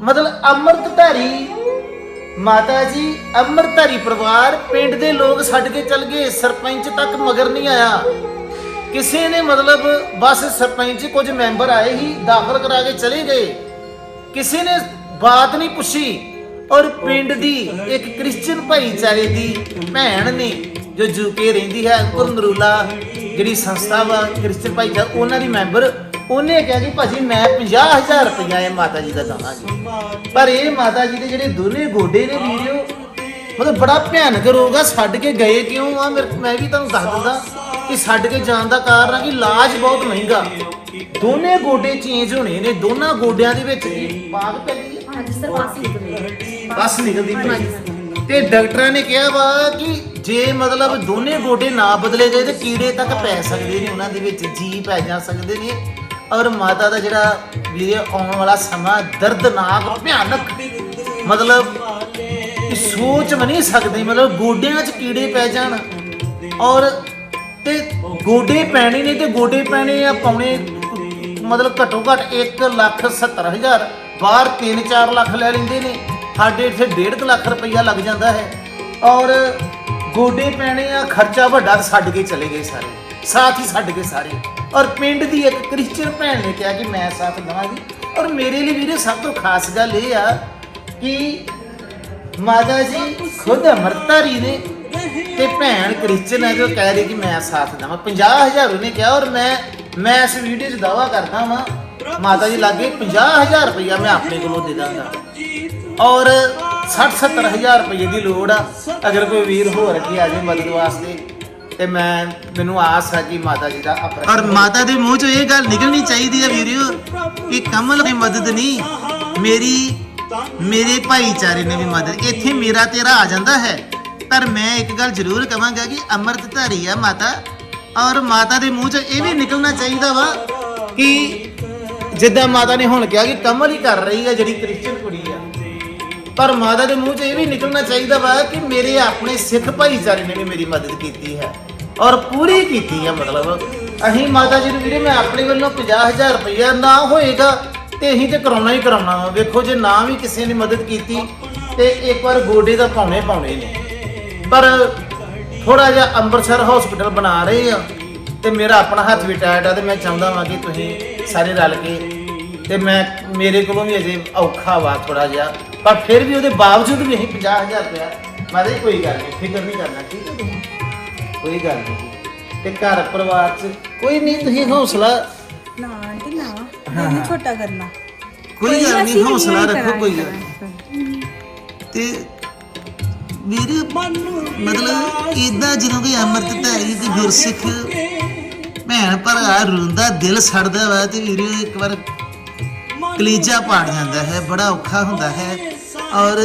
ਮਤਲਬ ਅੰਮ੍ਰਿਤਧਾਰੀ ਮਾਤਾ ਜੀ ਅੰਮ੍ਰਿਤਧਾਰੀ ਪਰਿਵਾਰ, ਪਿੰਡ ਦੇ ਲੋਕ ਛੱਡ ਕੇ ਚਲ ਗਏ, ਸਰਪੰਚ ਤੱਕ ਮਗਰ ਨਹੀਂ ਆਇਆ। ਕਿਸੇ ਨੇ ਮਤਲਬ ਬਸ ਸਰਪੰਚ ਕੁਝ ਮੈਂਬਰ ਆਏ ਹੀ ਦਾਖਲ ਕਰਾ ਕੇ ਚਲੇ ਗਏ। ਕਿਸੇ ਨੇ ਬਾਤ ਨਹੀਂ ਪੁੱਛੀ ਔਰ ਪਿੰਡ ਦੀ ਇੱਕ ਕ੍ਰਿਸਚੀਅਨ ਭਾਈਚਾਰੇ ਦੀ ਭੈਣ ਨੇ ਜੋ ਜੂਕੇ ਰਹਿੰਦੀ ਹੈ ਅੰਕੁਰ ਨਰੂਲਾ ਜਿਹੜੀ ਸੰਸਥਾ ਵਾ, ਕ੍ਰਿਸਚੀਅਨ ਭਾਈਚਾਰਾ, ਉਹਨਾਂ ਦੀ ਮੈਂਬਰ ਉਹਨੇ ਕਿਹਾ ਕਿ ਭਾਜੀ ਮੈਂ 50000 ਰੁਪਇਆ ਇਹ ਮਾਤਾ ਜੀ ਦਾ ਦਵਾਂਗੀ ਪਰ ਇਹ ਮਾਤਾ ਜੀ ਦੇ ਜਿਹੜੇ ਦੋਨੇ ਗੋਡੇ ਨੇ ਵੀਡੀਓ ਮਤਲਬ ਬੜਾ ਭਿਆਨਕ ਰੋਗ ਆ ਛੱਡ ਕੇ ਗਏ ਕਿਉਂ ਆ? ਮੈਂ ਵੀ ਤੁਹਾਨੂੰ ਦੱਸ ਦਿੰਦਾ ਕਿ ਛੱਡ ਕੇ ਜਾਣ ਦਾ ਕਾਰਨ ਆ ਕਿ ਇਲਾਜ ਬਹੁਤ ਮਹਿੰਗਾ। ਦੋਨੇ ਗੋਡੇ ਚੇਂਜ ਹੋਣੇ ਨੇ ਦੋਨਾਂ ਗੋਡਿਆਂ ਦੇ ਵਿੱਚ ਪਾਗ ਪੈ ਗਈ? ਹਾਂਜੀ ਸਰ ਬਸ ਨਿਕਲਦੀ ਪਈ। ਤੇ ਡਾਕਟਰਾਂ ਨੇ ਕਿਹਾ ਵਾ ਕਿ ਜੇ ਮਤਲਬ ਦੋਨੇ ਗੋਡੇ ਨਾ ਬਦਲੇ ਗਏ ਤੇ ਕੀੜੇ ਤੱਕ ਪੈ ਸਕਦੇ ਨੇ ਉਹਨਾਂ ਦੇ ਵਿੱਚ ਜੀ ਪੈ ਜਾ ਸਕਦੇ ਨੇ। ਔਰ ਮਾਤਾ ਦਾ ਜਿਹੜਾ ਵੀਰੇ ਆਉਣ ਵਾਲਾ ਸਮਾਂ ਦਰਦਨਾਕ, ਭਿਆਨਕ ਮਤਲਬ ਕਿ ਸੋਚ ਵੀ ਨਹੀਂ ਸਕਦੇ, ਮਤਲਬ ਗੋਡਿਆਂ 'ਚ ਕੀੜੇ ਪੈ ਜਾਣ। ਔਰ ਤੇ ਗੋਡੇ ਪੈਣੇ ਨੇ ਤੇ ਗੋਡੇ ਪੈਣੇ ਆ ਪਾਉਣੇ ਮਤਲਬ ਘੱਟੋ ਘੱਟ 1 ਲੱਖ 70 ਹਜ਼ਾਰ। ਬਾਹਰ 3-4 ਲੱਖ ਲੈ ਲੈਂਦੇ ਨੇ। ਸਾਡੇ ਇੱਥੇ 1.5 ਲੱਖ ਰੁਪਈਆ ਲੱਗ ਜਾਂਦਾ ਹੈ। ਔਰ ਗੋਡੇ ਪੈਣੇ ਆ, ਖਰਚਾ ਵੱਡਾ ਛੱਡ ਕੇ ਚਲੇ ਗਏ ਸਾਰੇ। ਸਾਥ ਹੀ ਛੱਡ ਕੇ ਸਾਰੇ। ਔਰ ਪਿੰਡ ਦੀ ਇੱਕ ਕ੍ਰਿਸਚੀਅਨ ਭੈਣ ਨੇ ਕਿਹਾ ਕਿ ਮੈਂ ਸਾਥ ਦਵਾਂਗੀ। ਔਰ ਮੇਰੇ ਲਈ ਵੀਰੇ ਸਭ ਤੋਂ ਖਾਸ ਗੱਲ ਇਹ ਆ ਕਿ ਮਾਤਾ ਜੀ ਖੁਦ ਅਮਰਤਾਰੀ ਨੇ ਤੇ ਭੈਣ ਕ੍ਰਿਸਚਨ ਹੈ ਜੋ ਕਹਿ ਰਹੀ ਕਿ ਮੈਂ ਸਾਥ ਦਵਾਂ। 50000 ਉਹਨੇ ਕਿਹਾ ਔਰ ਮੈਂ ਮੈਂ ਇਸ ਵੀਡੀਓ 'ਚ ਦਾਵਾ ਕਰਦਾ ਵਾਂ, ਮਾਤਾ ਜੀ ਲਾਗੇ 50000 ਰੁਪਇਆ ਮੈਂ ਆਪਣੇ ਕੋਲੋਂ ਦੇ ਦਾਂਗਾ। ਔਰ 60 70000 ਰੁਪਏ ਦੀ ਲੋੜ ਆ, ਅਗਰ ਕੋਈ ਵੀਰ ਹੋਰ ਕੀ ਆ ਜਾਏ ਮਦਦ ਵਾਸਤੇ। ਤੇ ਮੈਂ ਮੈਨੂੰ ਆਸ ਹੈ ਕਿ ਮਾਤਾ ਜੀ ਦਾ ਆਪਰੇਸ਼ਨ ਔਰ ਮਾਤਾ ਦੇ ਮੂੰਹ 'ਚੋਂ ਇਹ ਗੱਲ ਨਿਕਲਣੀ ਚਾਹੀਦੀ ਹੈ ਵੀਰਿਓ ਕਿ ਕਮਲ ਦੀ ਮਦਦ ਨਹੀਂ ਮੇਰੀ ਮੇਰੇ ਭਾਈਚਾਰੇ ਨੇ ਵੀ ਮਦਦ ਇੱਥੇ ਮੇਰਾ ਤੇਰਾ ਆ ਜਾਂਦਾ ਹੈ। ਪਰ ਮੈਂ ਇੱਕ ਗੱਲ ਜ਼ਰੂਰ ਕਵਾਂਗਾ ਕਿ ਅੰਮ੍ਰਿਤਧਾਰੀ ਆ ਮਾਤਾ ਔਰ ਮਾਤਾ ਦੇ ਮੂੰਹ 'ਚ ਇਹ ਵੀ ਨਿਕਲਣਾ ਚਾਹੀਦਾ ਵਾ ਕਿ ਜਿੱਦਾਂ ਮਾਤਾ ਨੇ ਹੁਣ ਕਿਹਾ ਕਿ ਕਮਲ ਹੀ ਕਰ ਰਹੀ ਆ ਜਿਹੜੀ ਕ੍ਰਿਸਚੀਅਨ ਕੁੜੀ ਆ। ਪਰ ਮਾਤਾ ਦੇ ਮੂੰਹ 'ਚ ਇਹ ਵੀ ਨਿਕਲਣਾ ਚਾਹੀਦਾ ਵਾ ਕਿ ਮੇਰੇ ਆਪਣੇ ਸਿੱਖ ਭਾਈਚਾਰੇ ਨੇ ਵੀ ਮੇਰੀ ਮਦਦ ਕੀਤੀ ਹੈ। ਔਰ ਪੂਰੀ ਕੀਤੀ ਆ ਮਤਲਬ। ਅਸੀਂ ਮਾਤਾ ਜੀ ਨੂੰ ਵੀਰੇ, ਮੈਂ ਆਪਣੇ ਵੱਲੋਂ 50000 ਰੁਪਇਆ ਨਾ ਹੋਏਗਾ, ਤੇ ਅਸੀਂ ਤੇ ਕਰਾਉਣਾ ਹੀ ਕਰਾਉਣਾ ਵਾ। ਵੇਖੋ, ਜੇ ਨਾ ਵੀ ਕਿਸੇ ਨੇ ਮਦਦ ਕੀਤੀ, ਤੇ ਇੱਕ ਵਾਰ ਗੋਡੇ ਦਾ ਪਾਉਣੇ ਪਾਉਣੇ ਨੇ। ਪਰ ਥੋੜਾ ਜਿਹਾ ਅੰਮ੍ਰਿਤਸਰ ਹਸਪੀਟਲ ਬਣਾ ਰਹੇ ਆ, ਤੇ ਮੇਰਾ ਆਪਣਾ ਹੱਥ ਵੀ ਟਾਇਟ ਆ, ਤੇ ਮੈਂ ਚਾਹੁੰਦਾ ਵਾਂ ਕਿ ਤੁਸੀਂ ਸਾਰੇ ਰਲ ਕੇ, ਤੇ ਮੈਂ, ਮੇਰੇ ਕੋਲੋਂ ਵੀ ਅਜੇ ਔਖਾ ਵਾ ਥੋੜਾ ਜਿਹਾ। ਪਰ ਫਿਰ ਵੀ ਉਹਦੇ ਬਾਵਜੂਦ ਵੀ ਅਸੀਂ 50000 ਰੁਪਇਆ ਮਾਰੇ ਕੋਈ ਗੱਲ ਨਹੀਂ ਫਿਕਰ ਨਹੀਂ ਕਰਨਾ, ਠੀਕ ਹੈ ਕੋਈ ਗੱਲ ਨਹੀਂ। ਤੇ ਘਰ ਪਰਿਵਾਰ ਚ ਕੋਈ ਨਹੀਂ ਤੁਸੀਂ ਹੌਸਲਾ ਨਾ ਆਂਟੀ ਨਾ। ਮੈਨੂੰ ਛੋਟਾ ਕਰਨਾ। ਕੋਈ ਗੱਲ ਨਹੀਂ ਅਸੀਂ ਵੀ ਹੌਸਲਾ ਇਹੀ ਰੱਖੋ ਕਰਾਂਗੇ, ਕੋਈ ਗੱਲ ਨਹੀਂ। ਤੇ ਵੀਰ ਮਤਲਬ ਇਦਾਂ ਜਦੋਂ ਕੋਈ ਅੰਮ੍ਰਿਤ ਧਾਰੀ ਤੇ ਗੁਰਸਿੱਖ ਭੈਣ ਭਰਾ ਰੋਂਦਾ ਦਿਲ ਸੜਦਾ ਵਾ ਤੇ ਵੀਰ ਇੱਕ ਵਾਰ ਕਲੀਜਾ ਪਾੜ ਜਾਂਦਾ ਹੈ ਬੜਾ ਔਖਾ ਹੁੰਦਾ ਹੈ। ਔਰ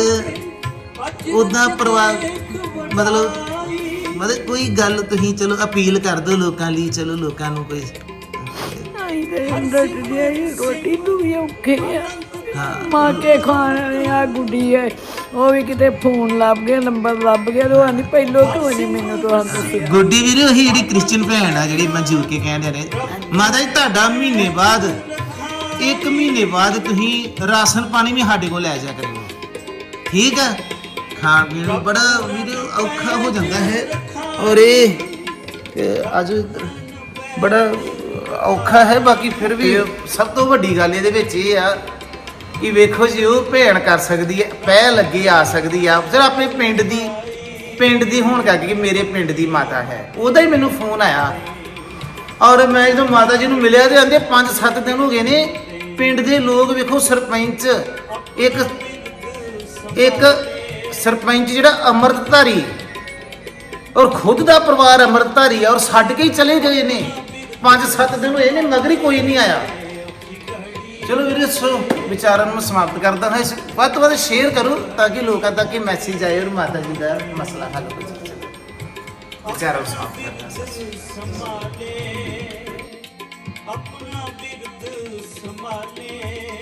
ਉਦਾਂ ਪਰਿਵਾਰ ਮਤਲਬ ਮਤਲਬ ਕੋਈ ਗੱਲ ਤੁਸੀਂ ਚਲੋ ਅਪੀਲ ਕਰ ਦਿਓ ਲੋਕਾਂ ਲਈ ਚਲੋ ਲੋਕਾਂ ਨੂੰ ਕੋਈ ਆਈ ਤੇ ਅੰਦਰ ਦੀ ਰੋਟੀ ਨੂੰ ਵੀ ਔਖੇ ਆ। ਹਾਂ। ਮਾਂ ਕੇ ਖਾਣ ਆ ਗੁੱਡੀ ਐ ਉਹ ਵੀ ਕਿਤੇ ਫੋਨ ਲੱਭ ਗਿਆ ਨੰਬਰ ਲੱਭ ਗਿਆ ਤੇ ਉਹ ਆਂਦੀ ਪਹਿਲੋਂ ਕਿਉਂ ਨਹੀਂ ਮੈਨੂੰ ਤੋਂ ਤੁਸੀਂ ਗੋਡੀ ਵੀਰੇ ਉਹੀ ਜਿਹੜੀ ਕ੍ਰਿਸਚੀਅਨ ਭੈਣ ਆ ਜਿਹੜੀ ਮੈਂ ਜੂ ਕੇ ਕਹਿੰਦੇ ਨੇ। ਮਾਤਾ ਜੀ ਤੁਹਾਡਾ ਮਹੀਨੇ ਬਾਅਦ ਇੱਕ ਮਹੀਨੇ ਬਾਅਦ ਤੁਸੀਂ ਰਾਸ਼ਨ ਪਾਣੀ ਵੀ ਸਾਡੇ ਕੋਲ ਲੈ ਜਾ ਕਰਿਓ। ਠੀਕ ਆ? ਖਾਣ ਪੀਣ ਨੂੰ ਬੜਾ ਵੀਰੇ ਔਖਾ ਹੋ ਜਾਂਦਾ ਹੈ। ਔਰ ਇਹ ਅੱਜ ਬੜਾ ਔਖਾ ਹੈ, ਬਾਕੀ ਫਿਰ ਵੀ ਸਭ ਤੋਂ ਵੱਡੀ ਗੱਲ ਇਹਦੇ ਵਿੱਚ ਇਹ ਆ ਕਿ ਵੇਖੋ ਜੀ, ਉਹ ਭੈਣ ਕਰ ਸਕਦੀ ਹੈ ਪਹਿ ਲੱਗੇ ਆ ਸਕਦੀ ਆ। ਫਿਰ ਆਪਣੇ ਪਿੰਡ ਦੀ ਪਿੰਡ ਦੀ ਹੋਣ ਕਰਕੇ ਕਿ ਮੇਰੇ ਪਿੰਡ ਦੀ ਮਾਤਾ ਹੈ। ਉਹਦਾ ਹੀ ਮੈਨੂੰ ਫੋਨ ਆਇਆ। ਔਰ ਮੈਂ ਜਦੋਂ ਮਾਤਾ ਜੀ ਨੂੰ ਮਿਲਿਆ, ਤੇ ਆਂਦੇ 5-7 ਦਿਨ ਹੋ ਗਏ ਨੇ, ਪਿੰਡ ਦੇ ਲੋਕ ਵੇਖੋ ਸਰਪੰਚ, ਇੱਕ ਇੱਕ ਸਰਪੰਚ ਜਿਹੜਾ ਅੰਮ੍ਰਿਤਧਾਰੀ ਔਰ ਖੁਦ ਦਾ ਪਰਿਵਾਰ ਅੰਮ੍ਰਿਤਧਾਰੀ ਆ ਔਰ ਛੱਡ ਕੇ ਹੀ ਚਲੇ ਗਏ ਨੇ। 5-7 ਦਿਨ ਹੋਏ ਨੇ ਮਗਰ ਹੀ ਕੋਈ ਨਹੀਂ ਆਇਆ। ਚਲੋ ਵੀਰੇ, ਸੋ ਵਿਚਾਰਾਂ ਨੂੰ ਸਮਾਪਤ ਕਰਦਾ ਹਾਂ ਇਸ ਵੱਧ ਤੋਂ ਵੱਧ ਸ਼ੇਅਰ ਕਰੋ ਤਾਂ ਕਿ ਲੋਕਾਂ ਤੱਕ ਇਹ ਮੈਸੇਜ ਆਏ ਔਰ ਮਾਤਾ ਜੀ ਦਾ ਮਸਲਾ ਹੱਲ ਹੋ ਜਾਵੇ। ਵਿਚਾਰਾਂ ਨੂੰ ਸਮਾਪਤ ਕਰਦਾ ਹਾਂ। ਆਪਣਾ ਬਿਰਦ ਸੰਭਾਲੇ।